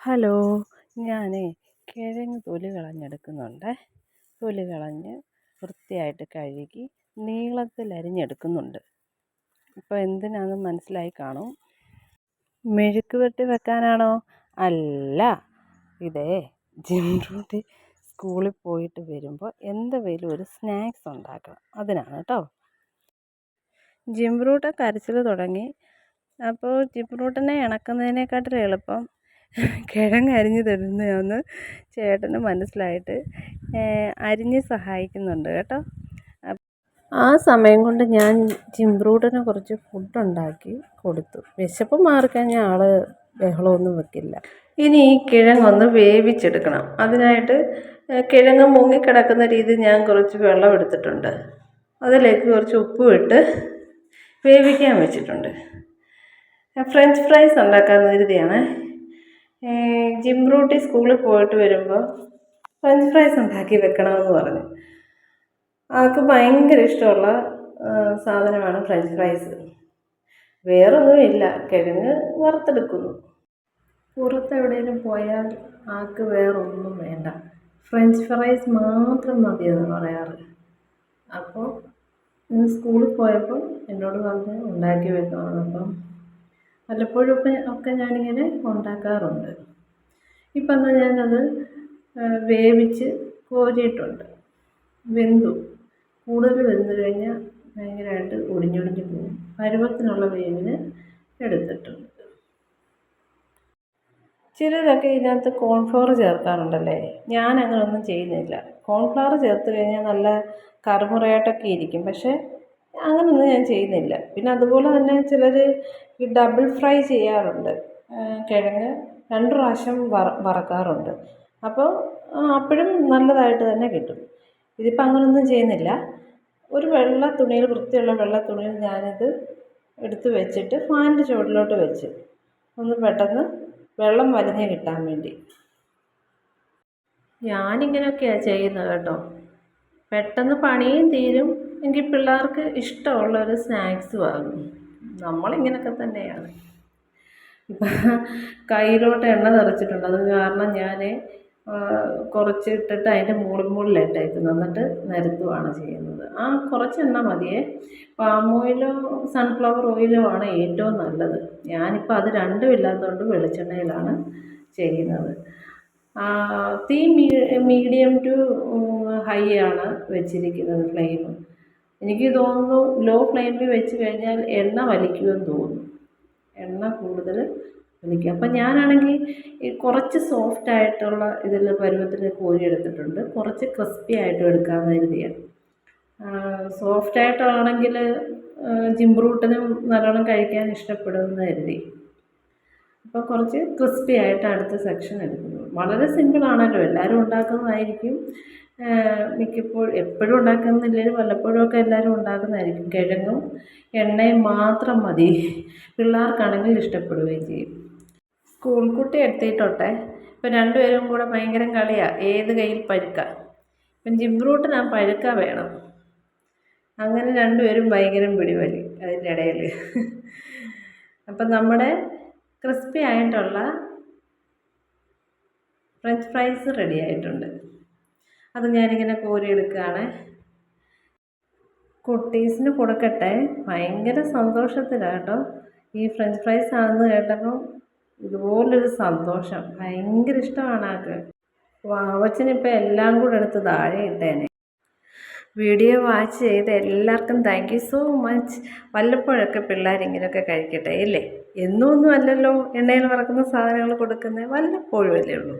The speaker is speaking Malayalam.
ഹലോ ഞാനേ കിഴങ്ങ് തൊലി കളഞ്ഞെടുക്കുന്നുണ്ട്. തൊലി കളഞ്ഞ് വൃത്തിയായിട്ട് കഴുകി നീളത്തിൽ അരിഞ്ഞെടുക്കുന്നുണ്ട്. ഇപ്പോൾ എന്തിനാണെന്ന് മനസ്സിലായി കാണും. മെഴുക്ക് വെട്ടി വെക്കാനാണോ? അല്ല. ഇതേ ജിംറൂട്ടി സ്കൂളിൽ പോയിട്ട് വരുമ്പോൾ എന്തെങ്കിലും ഒരു സ്നാക്സ് ഉണ്ടാക്കണം. അതിനാണ് കേട്ടോ ജിംറൂട്ട കരച്ചിൽ തുടങ്ങി. അപ്പോൾ ജിംറൂട്ടിനെ ഇണക്കുന്നതിനെക്കാട്ടിലും എളുപ്പം കിഴങ്ങ് അരിഞ്ഞ് തരുന്നതെന്ന് ചേട്ടന് മനസ്സിലായിട്ട് അരിഞ്ഞ് സഹായിക്കുന്നുണ്ട് കേട്ടോ. ആ സമയം കൊണ്ട് ഞാൻ ജിംബ്രൂട്ടിന് കുറച്ച് ഫുഡ് ഉണ്ടാക്കി കൊടുത്തു. വിശപ്പ് മാറിക്കഴിഞ്ഞാൽ ആൾ ബഹളമൊന്നും വെക്കില്ല. ഇനി ഈ കിഴങ്ങൊന്ന് വേവിച്ചെടുക്കണം. അതിനായിട്ട് കിഴങ്ങ് മുങ്ങിക്കിടക്കുന്ന രീതിയിൽ ഞാൻ കുറച്ച് വെള്ളം എടുത്തിട്ടുണ്ട്. അതിലേക്ക് കുറച്ച് ഉപ്പും ഇട്ട് വേവിക്കാൻ വെച്ചിട്ടുണ്ട്. ഫ്രഞ്ച് ഫ്രൈസ് ഉണ്ടാക്കാൻ കരുതിയാണ് ജിംറൂട്ടി സ്കൂളിൽ പോയിട്ട് വരുമ്പോൾ ഫ്രഞ്ച് ഫ്രൈസ് ഉണ്ടാക്കി വെക്കണമെന്ന് പറഞ്ഞു. ആൾക്ക് ഭയങ്കര ഇഷ്ടമുള്ള സാധനമാണ് ഫ്രഞ്ച് ഫ്രൈസ്. വേറൊന്നുമില്ല കിഴങ്ങ് വറുത്തെടുക്കുന്നു. പുറത്ത് എവിടെയെങ്കിലും പോയാൽ ആൾക്ക് വേറൊന്നും വേണ്ട. ഫ്രഞ്ച് ഫ്രൈസ് മാത്രം മതിയെന്ന് പറയാറ്. അപ്പോൾ സ്കൂളിൽ പോയപ്പോൾ എന്നോട് പറഞ്ഞ് ഉണ്ടാക്കി വെക്കണം അപ്പം വല്ലപ്പോഴും ഒക്കെ ഞാനിങ്ങനെ ഉണ്ടാക്കാറുണ്ട്. ഇപ്പം എന്നാൽ ഞാനത് വേവിച്ച് കോരിയിട്ടുണ്ട്. വെന്തു. കൂടുതൽ വെന്തു കഴിഞ്ഞാൽ ഭയങ്കരമായിട്ട് ഒടിഞ്ഞൊടിഞ്ഞ് പോകും. പരുവത്തിനുള്ള വേവിന് എടുത്തിട്ടുണ്ട്. ചിലരൊക്കെ ഇതിനകത്ത് കോൺഫ്ലവർ ചേർക്കാറുണ്ടല്ലേ? ഞാൻ അങ്ങനെ ഒന്നും ചെയ്യുന്നില്ല. കോൺഫ്ലവർ ചേർത്ത് കഴിഞ്ഞാൽ നല്ല കറുമുറയായിട്ടൊക്കെ ഇരിക്കും. പക്ഷേ അങ്ങനെയൊന്നും ഞാൻ ചെയ്യുന്നില്ല. പിന്നെ അതുപോലെ തന്നെ ചിലർ ഈ ഡബിൾ ഫ്രൈ ചെയ്യാറുണ്ട്. കിഴങ്ങ് രണ്ട് പ്രാവശ്യം വറക്കാറുണ്ട്. അപ്പോൾ അപ്പോഴും നല്ലതായിട്ട് തന്നെ കിട്ടും. ഇതിപ്പോൾ അങ്ങനെയൊന്നും ചെയ്യുന്നില്ല. ഒരു വെള്ള തുണിയിൽ വൃത്തിയുള്ള വെള്ള തുണിയിൽ ഞാനിത് എടുത്ത് വെച്ചിട്ട് ഫാനിന്റെ ചുവട്ടിലോട്ട് വെച്ച് ഒന്ന് പെട്ടെന്ന് വെള്ളം വലിഞ്ഞ് കിട്ടാൻ വേണ്ടി. ഞാനിങ്ങനെയൊക്കെയാണ് ചെയ്യുന്നത് കേട്ടോ. പെട്ടെന്ന് പണിയും തീരും. എങ്കിൽ പിള്ളേർക്ക് ഇഷ്ടമുള്ള ഒരു സ്നാക്സ് ആകും നമ്മളിങ്ങനെയൊക്കെ തന്നെയാണ്. ഇപ്പം കയ്യിലോട്ട് എണ്ണ നിറച്ചിട്ടുണ്ട്. അത് കാരണം ഞാൻ കുറച്ച് ഇട്ടിട്ട് അതിന്റെ മുകളിൽ മുകളിലാണ് ഇട്ടേക്കുന്നത്. എന്നിട്ട് നിരത്തുവാണ് ചെയ്യുന്നത്. ആ കുറച്ച് എണ്ണ മതിയേ. പാം ഓയിലോ സൺഫ്ലവർ ഓയിലോ ആണ് ഏറ്റവും നല്ലത്. ഞാനിപ്പോൾ അത് രണ്ടും ഇല്ലാത്തതുകൊണ്ട് വെളിച്ചെണ്ണയിലാണ് ചെയ്യുന്നത്. തീ മീഡിയം ടു ഹൈ ആണ് വെച്ചിരിക്കുന്നത് ഫ്ലെയിം. എനിക്ക് തോന്നുന്നു ലോ ഫ്ലെയിമിൽ വെച്ച് കഴിഞ്ഞാൽ എണ്ണ വലിക്കുമെന്ന് തോന്നുന്നു. എണ്ണ കൂടുതൽ വലിക്കും. അപ്പം ഞാനാണെങ്കിൽ ഈ കുറച്ച് സോഫ്റ്റ് ആയിട്ടുള്ള ഇതിൽ പരുവത്തിൽ കോരിയെടുത്തിട്ടുണ്ട് കുറച്ച് ക്രിസ്പി ആയിട്ടും എടുക്കാമെന്ന് കരുതിയാണ് സോഫ്റ്റ് ആയിട്ടാണെങ്കിൽ ജിംബ്രൂട്ടിനും നല്ലോണം കഴിക്കാൻ ഇഷ്ടപ്പെടുമെന്ന് കരുതി. അപ്പോൾ കുറച്ച് ക്രിസ്പി ആയിട്ട് അടുത്ത സെക്ഷൻ എടുക്കുന്നു. വളരെ സിമ്പിളാണല്ലോ എല്ലാവരും ഉണ്ടാക്കുന്നതായിരിക്കും. മിക്കപ്പോഴും എപ്പോഴും ഉണ്ടാക്കുന്നില്ലെങ്കിലും വല്ലപ്പോഴും ഒക്കെ എല്ലാവരും ഉണ്ടാക്കുന്നതായിരിക്കും. കിഴങ്ങും എണ്ണയും മാത്രം മതി. പിള്ളേർക്കാണെങ്കിൽ ഇഷ്ടപ്പെടുകയും ചെയ്യും. സ്കൂൾ കുട്ടി എടുത്തിട്ടോട്ടെ. ഇപ്പം രണ്ടുപേരും കൂടെ ഭയങ്കര കളിയാണ് ഏത് കയ്യിൽ പഴുക്ക? ഇപ്പം ജിംബ്രൂട്ട് ഞാൻ പഴുക്ക വേണം. അങ്ങനെ രണ്ടുപേരും ഭയങ്കര പിടിവലി അതിന്റെ ഇടയിൽ അപ്പം നമ്മുടെ ക്രിസ്പി ആയിട്ടുള്ള ഫ്രഞ്ച് ഫ്രൈസ് റെഡി ആയിട്ടുണ്ട്. അത് ഞാനിങ്ങനെ കോരിയെടുക്കുകയാണ്. കുട്ടീസിന് കൊടുക്കട്ടെ ഭയങ്കര സന്തോഷത്തിലാണ് കേട്ടോ. ഈ ഫ്രഞ്ച് ഫ്രൈസ് ആണെന്ന് കേട്ടപ്പോൾ ഇതുപോലൊരു സന്തോഷം. ഭയങ്കര ഇഷ്ടമാണ് ആൾക്ക്. വാവച്ചനിപ്പോൾ എല്ലാം കൂടെ എടുത്ത് താഴെ ഇട്ടേനെ. വീഡിയോ വാച്ച് ചെയ്ത് എല്ലാവർക്കും താങ്ക് യു സോ മച്ച് വല്ലപ്പോഴൊക്കെ പിള്ളേർ ഇങ്ങനെയൊക്കെ കഴിക്കട്ടെ അല്ലേ എന്നും ഒന്നും അല്ലല്ലോ എണ്ണയിൽ വറക്കുന്ന സാധനങ്ങൾ കൊടുക്കുന്നത് വല്ലപ്പോഴും അല്ലേ ഉള്ളൂ?